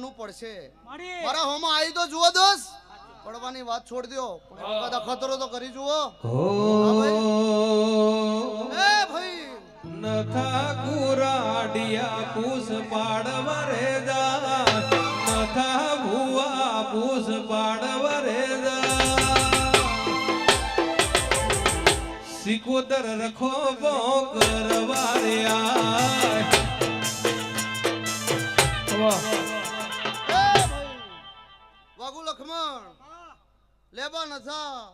નું પડશે. મારા. હોમાં આવી તો જુઓ દોસ્ત. પડવાની વાત છોડ દો પણ એક વખત તો કરી જુઓ. એ ભાઈ. નથા કુરાડિયા પૂસ પાડવા રે દા નથા ભુવા પૂસ પાડવા રે દા સિકોદર રખો બો કરવા રે વાહ. લખમણ લેબા નથા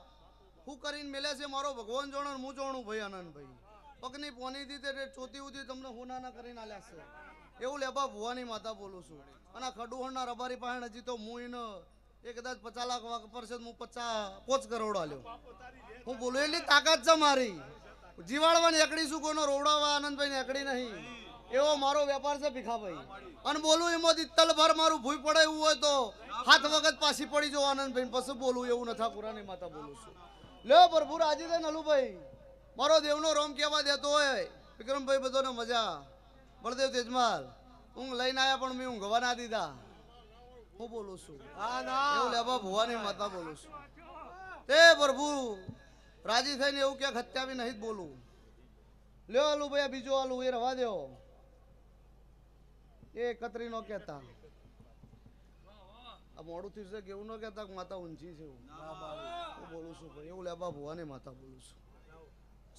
હું કરીને મેલે છે મારો ભગવાન જોણો હું જોણું ભાઈ આનંદભાઈ પગની પોની થી એટલે ચોથી ઉધી તમને હોનાના કરીને આલ્યા છે. એવું લેબા ભુવાની માતા બોલું છું. અને ખડુહણના રબારી પાસે હજી તો હું એને એ કદાચ પચાસ લાખ પર છે હું પચાસ પોચ કરોડ આલ્યો. હું બોલું એટલી તાકાત છે મારી. જીવાડવાની એકડી શું કોઈનો રોવડાવા આનંદભાઈ ને એકડી નહીં. એવો મારો વેપાર છે ભીખાભાઈ. અને બોલું એમાંથી તલભર મારું ભૂઈ પડે એવું હોય તો હાથ વખત પાછી પડી જવું આનંદભાઈ પછી બોલું એવું નથી પુરાની માતા બોલું છું. લ્યો પ્રભુ રાજી થાય નલુભાઈ મારો દેવનો રોમ કહેવા દેતો હોય. વિક્રમભાઈ બધોને મજા. બળદેવ તેજમાલ ઊંઘ લઈને આવ્યા પણ મેં ઊંઘવા ના દીધા. હું બોલું છું. એવું લેવા ભુવાની માતા બોલું છું. તે પ્રભુ રાજી થઈને એવું ક્યાંક હત્યા બી નહીં જ બોલું. લ્યો આલુ ભાઈ આ બીજો આલુ એ રવા દ્યો. એ કતરી નો કહેતા. આ મોડું થયું છે કે એવું ન કહેતા માતા ઊંચી છે એવું. હું બોલું છું ભાઈ એવું લેબા ભુવાની માતા બોલું છું.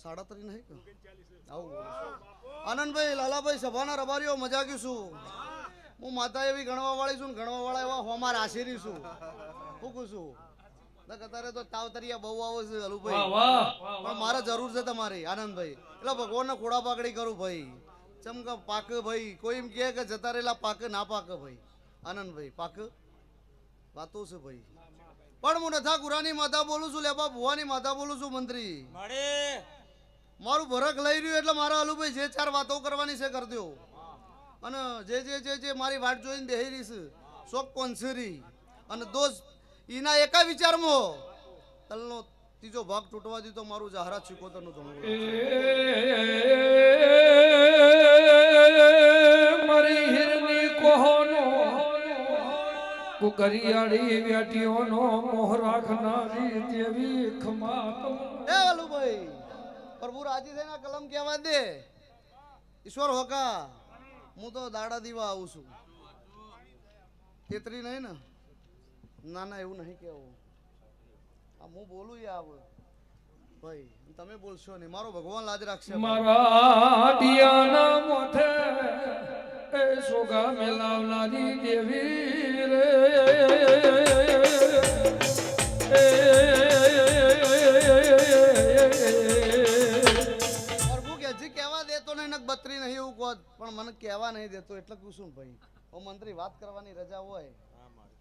સાડા ત્રણ નહીં કે? આવું બોલું છું. આનંદભાઈ લાલાભાઈ સભાના રબારીઓ મજાકી છું. હું માતા એવી ગણવા વાળી છું ને ગણવા વાળા એવા હોમાર આશીરી છું. હું કહું છું. અત્યારે તો તાવતરિયા બહુ આવે છે હલુભાઈ પણ મારે જરૂર છે તમારી આનંદભાઈ. એટલે ભગવાનને ખોડા પાકડી કરું ભાઈ. ચમક પાક ભાઈ. કોઈ એમ કહે કે જતા રહેલા પાક ના પાક ભાઈ. આનંદભાઈ પાક? વાતો છે ભાઈ. પણ હું નથા ગુરાની માતા બોલું છું લેબા ભુવાની માતા બોલું છું મંત્રી. મારી. મારું ભરક લઈ રહ્યું એટલે મારા અલુભાઈ જે ચાર વાતો કરવાની છે કરજો અને જે જે જે જે મારી વાટ જોઈને બેહી રહી છે શોક કોન્સરી અને દોસ્ત એના એકા વિચારમાં તલનો ત્રીજો ભાગ તૂટવા દીધો મારું જાહેરાત શીખોતરનું ધણું કુકરિયાળી વેટીઓનો મોહ રાખનારી દેવી ખમા એ અલુભાઈ પ્રભુ રાજી થઈને કલમ કહેવા દે. ઈશ્વર હોકા હું તો દાડા દીવા આવું છું. તેતરી નહીં ને? ના ના એવું નહીં કેવું આ હું બોલું યા આવ. ભાઈ તમે બોલશો નહીં. મારો ભગવાન લાજ રાખશે મારા ડિયાના મોથે એ સોગા મેલાવનારી દેવી રે. બત્રી નહીં એવું કહો. પણ મને કહેવા નહીં દેતો એટલે કહું છું ભાઈ. ઓ મંત્રી વાત કરવાની રજા હોય.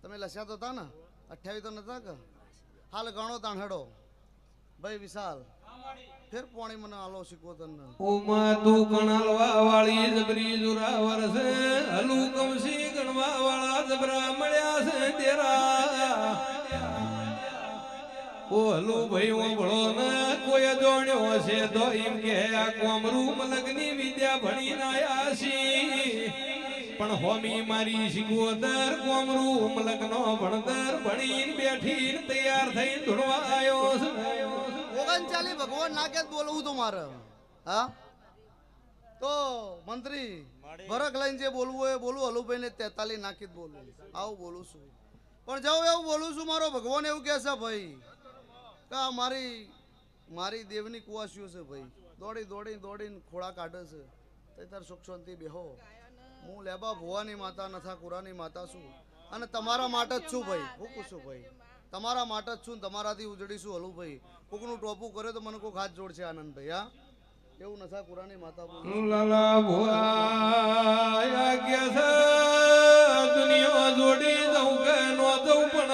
તમે લસ્યા તો હતા ને? અઠ્યાવીસ તો નતા કે? હાલ ગણો તાણ હેડો. ભાઈ વિશાલ ફેર પોણી મને આલો શીખવો તને ઉમા તું કણાલવા વાળી જબરી જોરાવર છે. હલુ કમસી ગણવા વાળા જબરા મળ્યા છે તેરા ઓ હલુ ભાઈ ઓંભળો ને કોઈ જોણ્યો છે તો એમ કે આ કોમરૂ મલગની વિદ્યા ભણી નાયા છી પણ હોમી મારી શીખોદર કોમરૂ મલગનો ભણતર ભણીને બેઠીને તૈયાર થઈને ધૂણવા આવ્યો છે. ઓગણચાલી ભગવાન ના કે જ બોલવું તો મારે. હા? તો મંત્રી ભરક લઈને જે બોલવું હોય એ બોલું હલુભાઈ ને તેતાલી નાખી જ બોલું. આવું બોલું છું. પણ જાઉં એવું બોલું છું મારો ભગવાન એવું કહેશે ભાઈ કે આ મારી મારી દેવની કુવાસીઓ છે ભાઈ. દોડી દોડી, દોડીને ખોળા કાઢે છે. તાર સુખ શાંતિ બેહો. હું લેબા ભુવાની માતા નથા કુરાની માતા છું. અને તમારા માટે જ છું ભાઈ. હું પૂછું ભાઈ. તમારા માટે જ છું તમારાથી ઉજળીશું હલું ભાઈ. કોકનું ટોપું કરે તો મને કોક હાથ જોડશે આનંદભાઈ હા? એવું નથા કુરાની માતા લાલા છે, દુનિયા જોડી દઉં કે નો દઉં પણ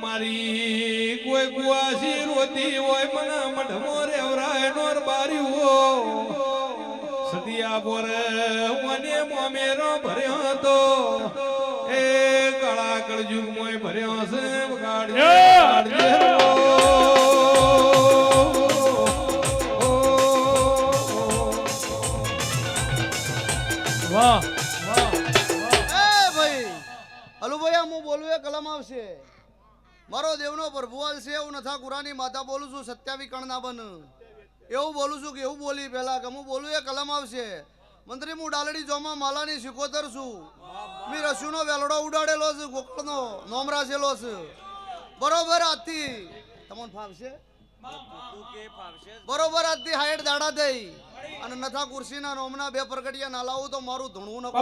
મારી કોઈ કુવાસી રોતી હોય મને મઢમો રેવરાય નોર બારી હો સદિયા બોર મને મોમેરો ભર્યો હતો. એ કળા કળજુગ મોય ભર્યો છે વગાડ્યો વાહ એ આવશે. મારો દેવનો પ્રભુવાલ છે એવું નથા. કુરાની માતા બોલું છું સત્યાવી કણ બન એવું બોલું છું કે એવું બોલી પહેલા કે હું બોલું એ કલમ આવશે. મંત્રી હું ડાલડી જોમાં માલાની શિકોતર છું. મેં રસુનો વેલડો ઉડાડેલો છે ગોકળનો નોમ રાખેલો છે. બરોબર આથી તમને ફાવશે બરોબર આજથી હાઈટ દાડા થઈ અને નથા કુર્સીના નોમના બે પ્રગટિયા ના લાવું તો મારું ધૂણવું ન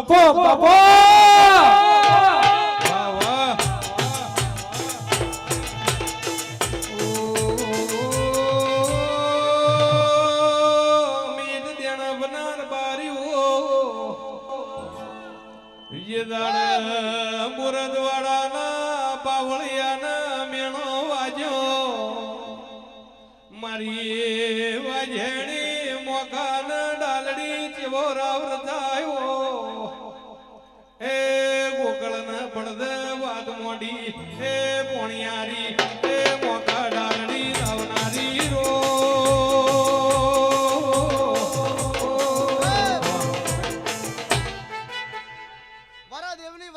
દાડ મુરદવાડાના પાવળિયાના મેણો વાજો મારી વાજેણી મોકાન ડાલડી ચેવો રાવર થાયો. એ ગોકળન પડદ વાત મોડી હે પોણિયારી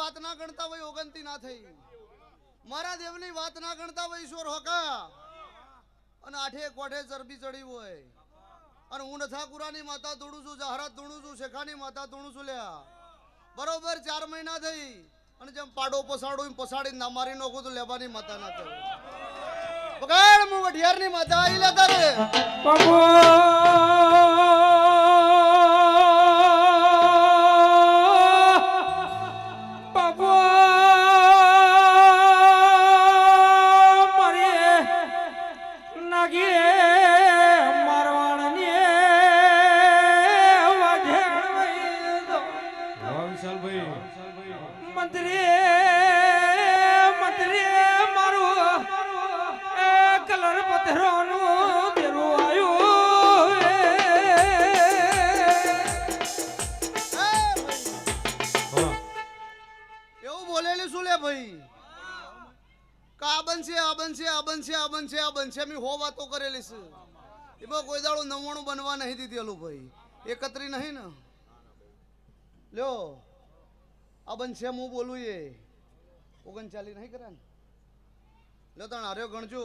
વાત ના ગણતા હોય ઓગંતી ના થઈ. મારા દેવની વાત ના ગણતા હોય, ઈશ્વર હોકા. અને આઠે કોઠે ચરબી ચડી હોય. અને હું નથાકુરાની માતા ધૂણું છું, જહરાત ધૂણું છું, શેખાની માતા ધૂણું છું લ્યા. બરોબર ચાર મહિના થઈ. અને જેમ પાડો પસાડો પસાડી ના મારી નાખું તો લેવાની માતા ના થઈ બગાડ હું વઢિયારની માતા આવી લેતા રે. વિશાલભાઈ મંત્રી મંત્રી મારું એ કલર પથરાનું આવ્યું એવું બોલેલી શું લે ભાઈ? કે આ બનશે આ બનશે આ બનશે આ બનશે આ બનશે મેં હો વાતો કરેલી છે. એમાં કોઈ દાડો નવ્વાણું બનવા નહીં દીધેલું ભાઈ. એકત્રી નહીં ને. લ્યો. આ બનશે હું બોલું એ. ઓગણચાલીસ નહીં કરે ને? લ્યો તણ હાર્યો ગણજો.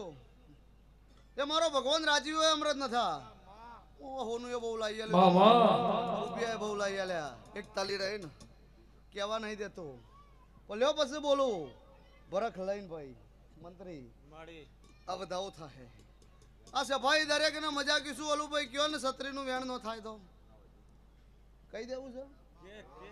એ મારો ભગવાન રાજી હોય અમૃત નથા હોનું એ બહુ લાવી આલ્યો. રૂપિયા બહુ લાવી આલ્યા. એક તાલી રહી ને. કહેવા નહીં દેતો. બોલ્યો પછી બોલું. ભરખ લઈને ભાઈ મંત્રી. આ બધાઓ થાય આ સફાઈ દરેક ને મજા કીશું ઓલું ભાઈ કયો ને છત્રીનું વેણ નો થાય તો? કહી દેવું છે?